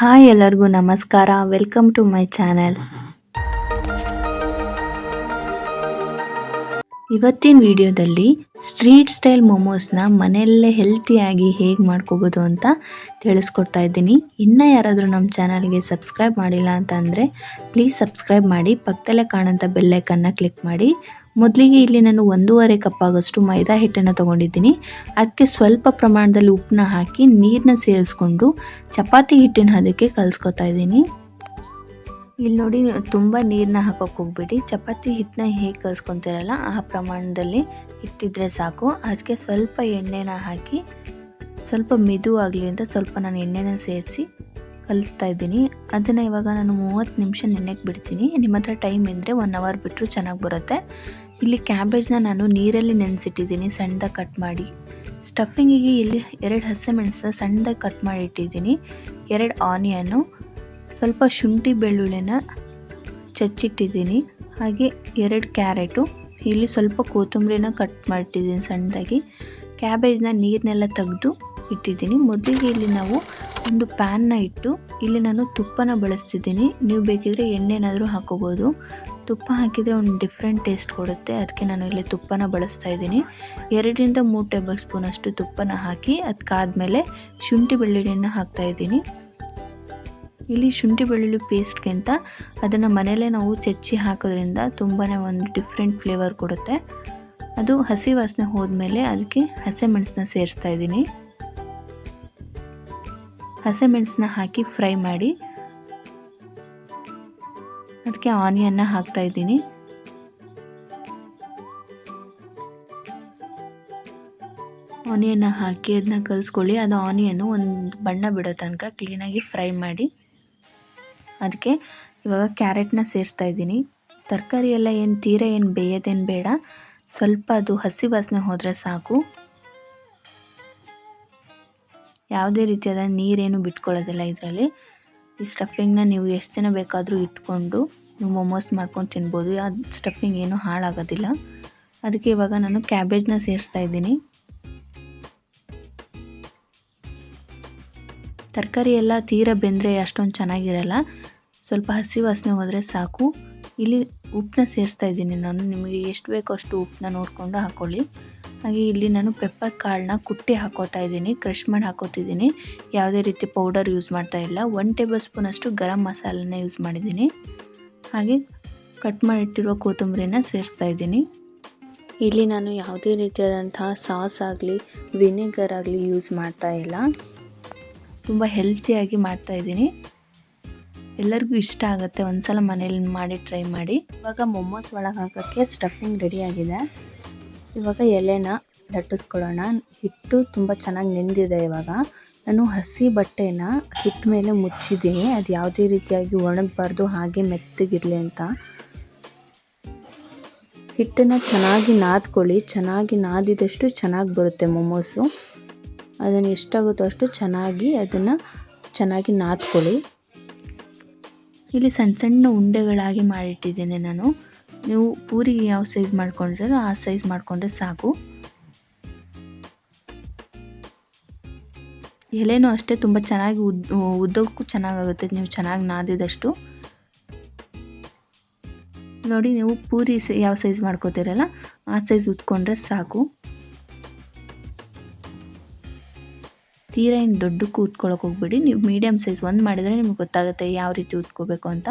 Hi ಎಲ್ಲರಿಗೂ ನಮಸ್ಕಾರ. Welcome to my channel ಇವತ್ತಿನ ವಿಡಿಯೋದಲ್ಲಿ ಸ್ಟ್ರೀಟ್ ಸ್ಟೈಲ್ ಮೊಮೋಸ್ನ ಮನೆಯಲ್ಲೇ ಹೆಲ್ತಿಯಾಗಿ ಹೇಗೆ ಮಾಡ್ಕೋಬೋದು ಅಂತ ತಿಳಿಸ್ಕೊಡ್ತಾ ಇದ್ದೀನಿ. ಇನ್ನೂ ಯಾರಾದರೂ ನಮ್ಮ ಚಾನಲ್ಗೆ ಸಬ್ಸ್ಕ್ರೈಬ್ ಮಾಡಿಲ್ಲ ಅಂತ ಅಂದರೆ ಪ್ಲೀಸ್ ಸಬ್ಸ್ಕ್ರೈಬ್ ಮಾಡಿ, ಪಕ್ಕದಲ್ಲೇ ಕಾಣೋಂಥ ಬೆಲ್ಲೈಕನ್ನ ಕ್ಲಿಕ್ ಮಾಡಿ. ಮೊದಲಿಗೆ ಇಲ್ಲಿ ನಾನು ಒಂದೂವರೆ ಕಪ್ ಆಗೋಷ್ಟು ಮೈದಾ ಹಿಟ್ಟನ್ನು ತೊಗೊಂಡಿದ್ದೀನಿ. ಅದಕ್ಕೆ ಸ್ವಲ್ಪ ಪ್ರಮಾಣದಲ್ಲಿ ಉಪ್ಪನ್ನ ಹಾಕಿ ನೀರನ್ನ ಸೇರಿಸ್ಕೊಂಡು ಚಪಾತಿ ಹಿಟ್ಟಿನ ಹದಕ್ಕೆ ಕಲಿಸ್ಕೊತಾ ಇದ್ದೀನಿ. ಇಲ್ಲಿ ನೋಡಿ ತುಂಬ ನೀರನ್ನ ಹಾಕೋಕೆ ಹೋಗ್ಬಿಡಿ. ಚಪಾತಿ ಹಿಟ್ಟನ್ನ ಹೇಗೆ ಕಲಿಸ್ಕೊತಿರಲ್ಲ, ಆ ಪ್ರಮಾಣದಲ್ಲಿ ಇಟ್ಟಿದ್ರೆ ಸಾಕು. ಅದಕ್ಕೆ ಸ್ವಲ್ಪ ಎಣ್ಣೆನ ಹಾಕಿ, ಸ್ವಲ್ಪ ಮೆದು ಆಗಲಿ ಅಂತ ಸ್ವಲ್ಪ ನಾನು ಎಣ್ಣೆನ ಸೇರಿಸಿ ಕಲಿಸ್ತಾ ಇದ್ದೀನಿ. ಅದನ್ನು ಇವಾಗ ನಾನು ಮೂವತ್ತು ನಿಮಿಷ ನೆನೆಗೆ ಬಿಡ್ತೀನಿ. ನಿಮ್ಮ ಹತ್ರ ಟೈಮ್ ಇದ್ದರೆ ಒನ್ ಅವರ್ ಬಿಟ್ಟರು ಚೆನ್ನಾಗಿ ಬರುತ್ತೆ. ಇಲ್ಲಿ ಕ್ಯಾಬೇಜ್ನ ನಾನು ನೀರಲ್ಲಿ ನೆನೆಸಿಟ್ಟಿದ್ದೀನಿ ಸಣ್ಣದಾಗಿ ಕಟ್ ಮಾಡಿ. ಸ್ಟಫಿಂಗಿಗೆ ಇಲ್ಲಿ ಎರಡು ಹಸಿಮೆಣಸನ್ನ ಸಣ್ಣದಾಗಿ ಕಟ್ ಮಾಡಿ ಇಟ್ಟಿದ್ದೀನಿ. ಎರಡು ಆನಿಯನ್ನು ಸ್ವಲ್ಪ ಶುಂಠಿ ಬೆಳ್ಳುಳ್ಳಿನ ಚಚ್ಚಿಟ್ಟಿದ್ದೀನಿ. ಹಾಗೆ ಎರಡು ಕ್ಯಾರೆಟು, ಇಲ್ಲಿ ಸ್ವಲ್ಪ ಕೊತ್ತಂಬರಿನ ಕಟ್ ಮಾಡಿಟ್ಟಿದ್ದೀನಿ ಸಣ್ಣದಾಗಿ. ಕ್ಯಾಬೇಜ್ನ ನೀರನ್ನೆಲ್ಲ ತೆಗೆದು ಇಟ್ಟಿದ್ದೀನಿ. ಮೊದಲಿಗೆ ಇಲ್ಲಿ ನಾವು ಒಂದು ಪ್ಯಾನ್ನ ಇಟ್ಟು, ಇಲ್ಲಿ ನಾನು ತುಪ್ಪನ ಬಳಸ್ತಿದ್ದೀನಿ. ನೀವು ಬೇಕಿದ್ರೆ ಎಣ್ಣೆನಾದರೂ ಹಾಕೋಬೋದು. ತುಪ್ಪ ಹಾಕಿದರೆ ಒಂದು ಡಿಫ್ರೆಂಟ್ ಟೇಸ್ಟ್ ಕೊಡುತ್ತೆ. ಅದಕ್ಕೆ ನಾನು ಇಲ್ಲಿ ತುಪ್ಪನ ಬಳಸ್ತಾ ಇದ್ದೀನಿ. ಎರಡರಿಂದ ಮೂರು ಟೇಬಲ್ ಸ್ಪೂನಷ್ಟು ತುಪ್ಪನ ಹಾಕಿ ಅದಕ್ಕಾದಮೇಲೆ ಶುಂಠಿ ಬೆಳ್ಳುಳ್ಳಿನ ಹಾಕ್ತಾ ಇದ್ದೀನಿ. ಇಲ್ಲಿ ಶುಂಠಿ ಬೆಳ್ಳುಳ್ಳಿ ಪೇಸ್ಟ್ಗಿಂತ ಅದನ್ನು ಮನೆಯಲ್ಲೇ ನಾವು ಚಚ್ಚಿ ಹಾಕೋದ್ರಿಂದ ತುಂಬಾ ಒಂದು ಡಿಫ್ರೆಂಟ್ ಫ್ಲೇವರ್ ಕೊಡುತ್ತೆ. ಅದು ಹಸಿ ವಾಸನೆ ಹೋದ್ಮೇಲೆ ಅದಕ್ಕೆ ಹಸಿಮೆಣಸನ್ನ ಸೇರಿಸ್ತಾ ಇದ್ದೀನಿ. ಹಸಿಮೆಣಸನ್ನ ಹಾಕಿ ಫ್ರೈ ಮಾಡಿ. ಅದಕ್ಕೆ ಆನಿಯನ್ನ ಹಾಕ್ತಾ ಇದ್ದೀನಿ. ಆನಿಯನ್ನ ಹಾಕಿ ಅದನ್ನ ಕಲಿಸ್ಕೊಳ್ಳಿ. ಅದು ಆನಿಯನ್ನು ಒಂದು ಬಣ್ಣ ಬಿಡೋ ತನಕ ಕ್ಲೀನಾಗಿ ಫ್ರೈ ಮಾಡಿ. ಅದಕ್ಕೆ ಇವಾಗ ಕ್ಯಾರೆಟ್ನ ಸೇರಿಸ್ತಾ ಇದ್ದೀನಿ. ತರಕಾರಿ ಎಲ್ಲ ಏನು ತೀರ ಏನು ಬೇಯೋದೇನು ಬೇಡ. ಸ್ವಲ್ಪ ಅದು ಹಸಿ ವಾಸನೆ ಹೋದರೆ ಸಾಕು. ಯಾವುದೇ ರೀತಿಯಾದ ನೀರೇನು ಬಿಟ್ಕೊಳ್ಳೋದಿಲ್ಲ ಇದರಲ್ಲಿ. ಈ ಸ್ಟಫಿಂಗ್ನ ನೀವು ಎಷ್ಟು ದಿನ ಬೇಕಾದರೂ ಇಟ್ಕೊಂಡು ನೀವು ಮೊಮೋಸ್ ಮಾಡ್ಕೊಂಡು ತಿನ್ಬೋದು. ಯಾವ ಸ್ಟಫಿಂಗ್ ಏನು ಹಾಳಾಗೋದಿಲ್ಲ. ಅದಕ್ಕೆ ಇವಾಗ ನಾನು ಕ್ಯಾಬೇಜ್ನ ಸೇರಿಸ್ತಾ ಇದ್ದೀನಿ. ತರಕಾರಿ ಎಲ್ಲ ತೀರ ಬೆಂದರೆ ಅಷ್ಟೊಂದು ಚೆನ್ನಾಗಿರಲ್ಲ. ಸ್ವಲ್ಪ ಹಸಿ ವಾಸನೆ ಹೋದರೆ ಸಾಕು. ಇಲ್ಲಿ ಉಪ್ಪನ್ನ ಸೇರಿಸ್ತಾ ಇದ್ದೀನಿ ನಾನು. ನಿಮಗೆ ಎಷ್ಟು ಬೇಕೋ ಅಷ್ಟು ಉಪ್ಪನ್ನ ನೋಡಿಕೊಂಡು ಹಾಕ್ಕೊಳ್ಳಿ ಹಾಗೆ ಇಲ್ಲಿ ನಾನು ಪೆಪ್ಪರ್ ಕಾಳನ್ನ ಕುಟ್ಟಿ ಹಾಕೋತಾ ಇದ್ದೀನಿ. ಕ್ರಷ್ ಮಾಡಿ ಹಾಕೋತಿದ್ದೀನಿ. ಯಾವುದೇ ರೀತಿ ಪೌಡರ್ ಯೂಸ್ ಮಾಡ್ತಾ ಇಲ್ಲ. ಒನ್ ಟೇಬಲ್ ಸ್ಪೂನಷ್ಟು ಗರಂ ಮಸಾಲನ ಯೂಸ್ ಮಾಡಿದ್ದೀನಿ. ಹಾಗೆ ಕಟ್ ಮಾಡಿಟ್ಟಿರೋ ಕೊತ್ತಂಬರಿನ ಸೇರಿಸ್ತಾ ಇದ್ದೀನಿ. ಇಲ್ಲಿ ನಾನು ಯಾವುದೇ ರೀತಿಯಾದಂತಹ ಸಾಸ್ ಆಗಲಿ ವಿನೆಗರ್ ಆಗಲಿ ಯೂಸ್ ಮಾಡ್ತಾ ಇಲ್ಲ. ತುಂಬ ಹೆಲ್ತಿಯಾಗಿ ಮಾಡ್ತಾಯಿದ್ದೀನಿ ಎಲ್ಲರಿಗೂ ಇಷ್ಟ ಆಗುತ್ತೆ, ಒಂದ್ಸಲ ಮನೇಲಿ ಮಾಡಿ ಟ್ರೈ ಮಾಡಿ. ಇವಾಗ ಮೊಮೋಸ್ ಒಳಗೆ ಹಾಕೋಕ್ಕೆ ಸ್ಟಫಿಂಗ್ ರೆಡಿ ಆಗಿದೆ. ಇವಾಗ ಎಲೆನ ಲಟ್ಟಿಸ್ಕೊಳ್ಳೋಣ. ಹಿಟ್ಟು ತುಂಬ ಚೆನ್ನಾಗಿ ನೆಂದಿದೆ ಇವಾಗ. ನಾನು ಹಸಿ ಬಟ್ಟೆನ ಹಿಟ್ಟು ಮೇಲೆ ಮುಚ್ಚಿದ್ದೀನಿ. ಅದು ಯಾವುದೇ ರೀತಿಯಾಗಿ ಒಣಗಬಾರ್ದು, ಹಾಗೆ ಮೆತ್ತಗಿರಲಿ ಅಂತ. ಹಿಟ್ಟನ್ನು ಚೆನ್ನಾಗಿ ನಾದ್ಕೊಳ್ಳಿ. ಚೆನ್ನಾಗಿ ನಾದಿದಷ್ಟು ಚೆನ್ನಾಗಿ ಬರುತ್ತೆ ಮೊಮೋಸು ಅದನ್ನು ಎಷ್ಟಾಗುತ್ತೋ ಅಷ್ಟು ಚೆನ್ನಾಗಿ ಅದನ್ನು ಚೆನ್ನಾಗಿ ನಾದ್ಕೊಳ್ಳಿ. ಇಲ್ಲಿ ಸಣ್ಣ ಸಣ್ಣ ಉಂಡೆಗಳಾಗಿ ಮಾಡಿಟ್ಟಿದ್ದೇನೆ ನಾನು. ನೀವು ಪೂರಿಗೆ ಯಾವ ಸೈಜ್ ಮಾಡ್ಕೊಂಡಿರೋ ಆ ಸೈಜ್ ಮಾಡಿಕೊಂಡ್ರೆ ಸಾಕು. ಎಲೆನೂ ಅಷ್ಟೇ ತುಂಬ ಚೆನ್ನಾಗಿ ಉದ್, ಉದ್ದಕ್ಕೂ ಚೆನ್ನಾಗಾಗುತ್ತೆ. ನೀವು ಚೆನ್ನಾಗಿ ನಾದಿದಷ್ಟು. ನೋಡಿ ನೀವು ಪೂರಿ ಯಾವ ಸೈಜ್ ಮಾಡ್ಕೋತೀರಲ್ಲ ಆ ಸೈಜ್ ಉದ್ಕೊಂಡ್ರೆ ಸಾಕು. ತೀರಾ ಏನು ದೊಡ್ಡಕ್ಕೂ ಉತ್ಕೊಳ್ಳೋಕೆ ಹೋಗ್ಬೇಡಿ. ನೀವು ಮೀಡಿಯಮ್ ಸೈಜ್ ಒಂದು ಮಾಡಿದರೆ ನಿಮ್ಗೆ ಗೊತ್ತಾಗುತ್ತೆ ಯಾವ ರೀತಿ ಉತ್ಕೋಬೇಕು ಅಂತ.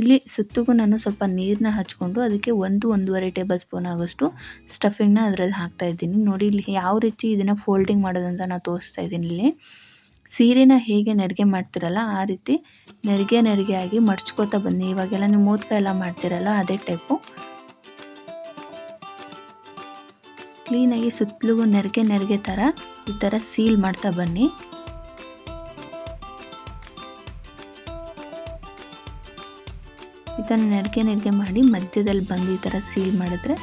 ಇಲ್ಲಿ ಸುತ್ತಿಗೂ ನಾನು ಸ್ವಲ್ಪ ನೀರನ್ನ ಹಚ್ಕೊಂಡು ಅದಕ್ಕೆ ಒಂದು, ಒಂದೂವರೆ ಟೇಬಲ್ ಸ್ಪೂನ್ ಆಗೋಷ್ಟು ಸ್ಟಫಿಂಗ್ನ ಅದರಲ್ಲಿ ಹಾಕ್ತಾ ಇದ್ದೀನಿ. ನೋಡಿ ಇಲ್ಲಿ ಯಾವ ರೀತಿ ಇದನ್ನು ಫೋಲ್ಡಿಂಗ್ ಮಾಡೋದಂತ ನಾನು ತೋರಿಸ್ತಾ ಇದ್ದೀನಿ ಇಲ್ಲಿ. ಸೀರೆನ ಹೇಗೆ ನೆರಿಗೆ ಮಾಡ್ತಿರಲ್ಲ ಆ ರೀತಿ ನೆರಿಗೆ ನೆರಿಗೆ ಆಗಿ ಮಡ್ಚ್ಕೋತಾ ಬನ್ನಿ. ಇವಾಗೆಲ್ಲ ನೀವು ಮೋದಕ ಎಲ್ಲ ಮಾಡ್ತಿರಲ್ಲ ಅದೇ ಟೈಪು ಕ್ಲೀನಾಗಿ ಸುತ್ತಲೂ ನೆರಿಗೆ ನೆರಿಗೆ ಥರ ಈ ಥರ ಸೀಲ್ ಮಾಡ್ತಾ ಬನ್ನಿ. ಈ ಥರ ನೆರಿಗೆ ನೆರಿಗೆ ಮಾಡಿ ಮಧ್ಯದಲ್ಲಿ ಬಂದು ಈ ಥರ ಸೀಲ್ ಮಾಡಿದ್ರೆ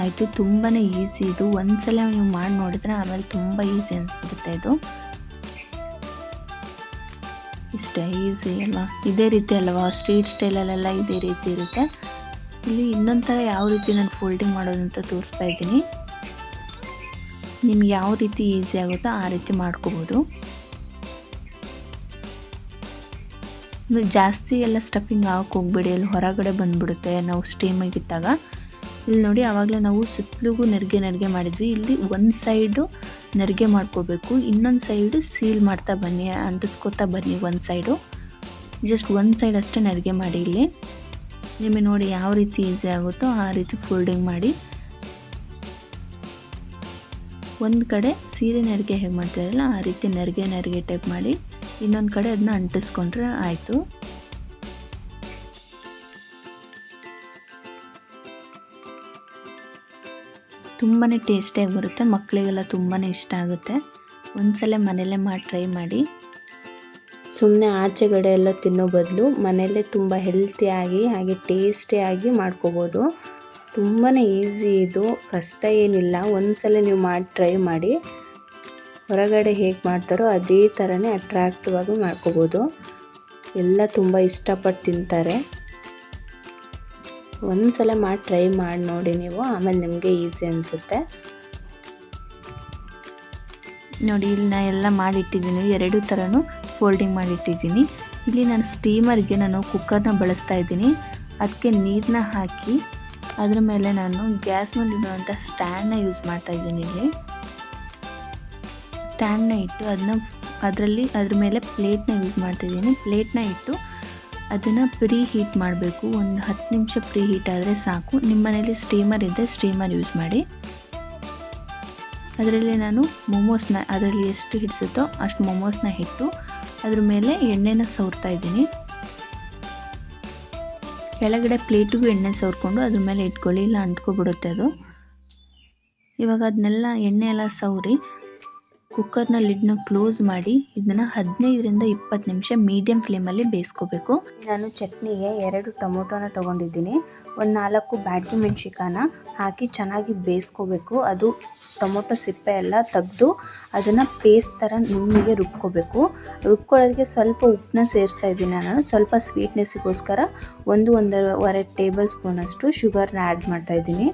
ಆಯಿತು ತುಂಬಾ ಈಸಿ ಇದು. ಒಂದ್ಸಲ ನೀವು ಮಾಡಿ ನೋಡಿದ್ರೆ ಆಮೇಲೆ ತುಂಬ ಈಸಿ ಅನಿಸ್ಬಿಡುತ್ತೆ ಇದು. ಇಷ್ಟೇ ಈಸಿ ಅಲ್ವಾ? ಇದೇ ರೀತಿ ಅಲ್ವಾ? ಸ್ಟ್ರೀಟ್ ಸ್ಟೈಲಲ್ಲೆಲ್ಲ ಇದೇ ರೀತಿ ಇರುತ್ತೆ. ಇಲ್ಲಿ ಇನ್ನೊಂದು ಥರ ಯಾವ ರೀತಿ ನಾನು ಫೋಲ್ಡಿಂಗ್ ಮಾಡೋದಂತ ತೋರಿಸ್ತಾ ಇದ್ದೀನಿ. ನಿಮ್ಗೆ ಯಾವ ರೀತಿ ಈಸಿ ಆಗುತ್ತೋ ಆ ರೀತಿ ಮಾಡ್ಕೋಬೋದು. ಜಾಸ್ತಿ ಎಲ್ಲ ಸ್ಟಫಿಂಗ್ ಹಾಕಿ ಹೋಗ್ಬೇಡಿ, ಅಲ್ಲಿ ಹೊರಗಡೆ ಬಂದುಬಿಡುತ್ತೆ, ನಾವು ಸ್ಟೀಮ್ ಆಗಿದ್ದಾಗ ಇಲ್ಲಿ ನೋಡಿ, ಆವಾಗಲೇ ನಾವು ಸುತ್ತಲೂ ನೆರಿಗೆ ನೆರಿಗೆ ಮಾಡಿದ್ವಿ. ಇಲ್ಲಿ ಒಂದು ಸೈಡು ನೆರಿಗೆ ಮಾಡ್ಕೋಬೇಕು, ಇನ್ನೊಂದು ಸೈಡು ಸೀಲ್ ಮಾಡ್ತಾ ಬನ್ನಿ, ಅಂಟಿಸ್ಕೋತಾ ಬನ್ನಿ ಒಂದು ಸೈಡು ಜಸ್ಟ್ ಒಂದು ಸೈಡ್ ಅಷ್ಟೇ ನೆರಿಗೆ ಮಾಡಿ ಇಲ್ಲಿ. ನಿಮಗೆ ನೋಡಿ ಯಾವ ರೀತಿ ಈಸಿ ಆಗುತ್ತೋ ಆ ರೀತಿ ಫೋಲ್ಡಿಂಗ್ ಮಾಡಿ. ಒಂದು ಕಡೆ ಸೀರೆ ನೆರಿಗೆ ಹೇಗೆ ಮಾಡ್ತಾರಲ್ಲ, ಆ ರೀತಿ ನೆರಿಗೆ ನೆರಿಗೆ ಟೈಪ್ ಮಾಡಿ ಇನ್ನೊಂದು ಕಡೆ ಅದನ್ನ ಅಂಟಿಸ್ಕೊಂಡ್ರೆ ಆಯಿತು. ತುಂಬಾ ಟೇಸ್ಟಿಯಾಗಿ ಬರುತ್ತೆ ಮಕ್ಕಳಿಗೆಲ್ಲ ತುಂಬಾ ಇಷ್ಟ ಆಗುತ್ತೆ. ಒಂದ್ಸಲ ಮನೆಯಲ್ಲೇ ಮಾಡಿ ಟ್ರೈ ಮಾಡಿ. ಸುಮ್ಮನೆ ಆಚೆಗಡೆ ಎಲ್ಲ ತಿನ್ನೋ ಬದಲು ಮನೆಯಲ್ಲೇ ತುಂಬ ಹೆಲ್ತಿಯಾಗಿ ಹಾಗೆ ಟೇಸ್ಟಿಯಾಗಿ ಮಾಡ್ಕೋಬೋದು. ತುಂಬಾ ಈಸಿ ಇದು, ಕಷ್ಟ ಏನಿಲ್ಲ. ಒಂದ್ಸಲ ನೀವು ಮಾಡಿ ಟ್ರೈ ಮಾಡಿ. ಹೊರಗಡೆ ಹೇಗೆ ಮಾಡ್ತಾರೋ ಅದೇ ಥರನೇ ಅಟ್ರಾಕ್ಟಿವ್ ಆಗಿ ಮಾಡ್ಕೋಬೋದು. ಎಲ್ಲ ತುಂಬ ಇಷ್ಟಪಟ್ಟು ತಿಂತಾರೆ. ಒಂದ್ಸಲ ಮಾಡಿ ಟ್ರೈ ಮಾಡಿ ನೋಡಿ ನೀವು. ಆಮೇಲೆ ನಿಮಗೆ ಈಸಿ ಅನಿಸುತ್ತೆ. ನೋಡಿ, ಇಲ್ಲಿ ನಾ ಎಲ್ಲ ಮಾಡಿಟ್ಟಿದ್ದೀನಿ. ಎರಡು ಥರನೂ ಫೋಲ್ಡಿಂಗ್ ಮಾಡಿಟ್ಟಿದ್ದೀನಿ. ಇಲ್ಲಿ ನಾನು ಸ್ಟೀಮರ್ಗೆ ನಾನು ಕುಕ್ಕರ್ನ ಬಳಸ್ತಾ ಇದ್ದೀನಿ. ಅದಕ್ಕೆ ನೀರನ್ನ ಹಾಕಿ ಅದ್ರ ಮೇಲೆ ನಾನು ಗ್ಯಾಸ್ ಮೇಲೆ ಇಡುವಂಥ ಸ್ಟ್ಯಾಂಡ್ನ ಯೂಸ್ ಮಾಡ್ತಾ ಇದ್ದೀನಿ ಇಲ್ಲಿ. ಸ್ಟ್ಯಾಂಡ್ನ ಇಟ್ಟು ಅದನ್ನ ಅದರಲ್ಲಿ ಅದ್ರ ಮೇಲೆ ಪ್ಲೇಟ್ನ ಯೂಸ್ ಮಾಡ್ತಿದ್ದೀನಿ ಪ್ಲೇಟ್ನ ಇಟ್ಟು ಅದನ್ನು ಪ್ರೀ ಹೀಟ್ ಮಾಡಬೇಕು. ಒಂದು ಹತ್ತು ನಿಮಿಷ ಪ್ರೀ ಹೀಟ್ ಆದರೆ ಸಾಕು. ನಿಮ್ಮ ಮನೇಲಿ ಸ್ಟೀಮರ್ ಇದ್ದರೆ ಸ್ಟೀಮರ್ ಯೂಸ್ ಮಾಡಿ. ಅದರಲ್ಲಿ ನಾನು ಮೊಮೋಸ್ನ ಅದರಲ್ಲಿ ಎಷ್ಟು ಹಿಡಿಸುತ್ತೋ ಅಷ್ಟು ಮೊಮೋಸ್ನ ಇಟ್ಟು ಅದ್ರ ಮೇಲೆ ಎಣ್ಣೆನ ಸವರ್ತಾ ಇದ್ದೀನಿ. ಕೆಳಗಡೆ ಪ್ಲೇಟಿಗೂ ಎಣ್ಣೆ ಸವರ್ಕೊಂಡು ಅದ್ರ ಮೇಲೆ ಇಟ್ಕೊಳ್ಳಿ, ಇಲ್ಲ ಅಂಟ್ಕೊಬಿಡುತ್ತೆ ಅದು. ಇವಾಗ ಅದನ್ನೆಲ್ಲ ಎಣ್ಣೆ ಎಲ್ಲ ಸವರಿ ಕುಕ್ಕರ್ನ ಲಿಡ್ನ ಕ್ಲೋಸ್ ಮಾಡಿ ಇದನ್ನು ಹದಿನೈದರಿಂದ ಇಪ್ಪತ್ತು ನಿಮಿಷ ಮೀಡಿಯಂ ಫ್ಲೇಮಲ್ಲಿ ಬೇಯಿಸ್ಕೋಬೇಕು. ನಾನು ಚಟ್ನಿಗೆ ಎರಡು ಟೊಮೊಟೊನ ತೊಗೊಂಡಿದ್ದೀನಿ. ಒಂದು ನಾಲ್ಕು ಬ್ಯಾಟ್ರಿ ಮೆಣ್ಸಿಕಾನ ಹಾಕಿ ಚೆನ್ನಾಗಿ ಬೇಯಿಸ್ಕೋಬೇಕು. ಅದು ಟೊಮೊಟೊ ಸಿಪ್ಪೆ ಎಲ್ಲ ತೆಗೆದು ಅದನ್ನು ಪೇಸ್ಟ್ ಥರ ನುಣ್ಣಿಗೆ ರುಬ್ಕೋಬೇಕು. ರುಬ್ಕೊಳ್ಳೋದಕ್ಕೆ ಸ್ವಲ್ಪ ಉಪ್ಪನ್ನ ಸೇರಿಸ್ತಾ ಇದ್ದೀನಿ ನಾನು. ಸ್ವಲ್ಪ ಸ್ವೀಟ್ನೆಸ್ಸಿಗೋಸ್ಕರ ಒಂದು ಒಂದೂವರೆ ಟೇಬಲ್ ಸ್ಪೂನಷ್ಟು ಶುಗರ್ನ ಆ್ಯಡ್ ಮಾಡ್ತಾ ಇದ್ದೀನಿ.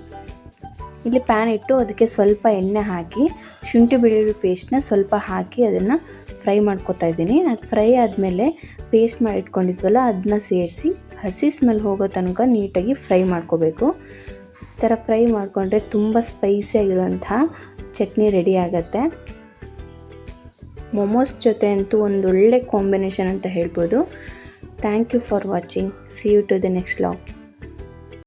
ಇಲ್ಲಿ ಪ್ಯಾನ್ ಇಟ್ಟು ಅದಕ್ಕೆ ಸ್ವಲ್ಪ ಎಣ್ಣೆ ಹಾಕಿ, ಶುಂಠಿ ಬೆಳ್ಳುಳ್ಳಿ ಪೇಸ್ಟ್ನ ಸ್ವಲ್ಪ ಹಾಕಿ ಅದನ್ನು ಫ್ರೈ ಮಾಡ್ಕೊತಾ ಇದ್ದೀನಿ. ಅದು ಫ್ರೈ ಆದಮೇಲೆ ಪೇಸ್ಟ್ ಮಾಡಿಟ್ಕೊಂಡಿದ್ವಲ್ಲ ಅದನ್ನ ಸೇರಿಸಿ ಹಸಿ ಸ್ಮೆಲ್ ಹೋಗೋ ತನಕ ನೀಟಾಗಿ ಫ್ರೈ ಮಾಡ್ಕೋಬೇಕು. ಈ ಥರ ಫ್ರೈ ಮಾಡಿಕೊಂಡ್ರೆ ತುಂಬ ಸ್ಪೈಸಿಯಾಗಿರುವಂತಹ ಚಟ್ನಿ ರೆಡಿ ಆಗುತ್ತೆ. ಮೊಮೋಸ್ ಜೊತೆ ಅಂತೂ ಒಂದು ಒಳ್ಳೆ ಕಾಂಬಿನೇಷನ್ ಅಂತ ಹೇಳ್ಬೋದು. Thank you for watching see you to the next log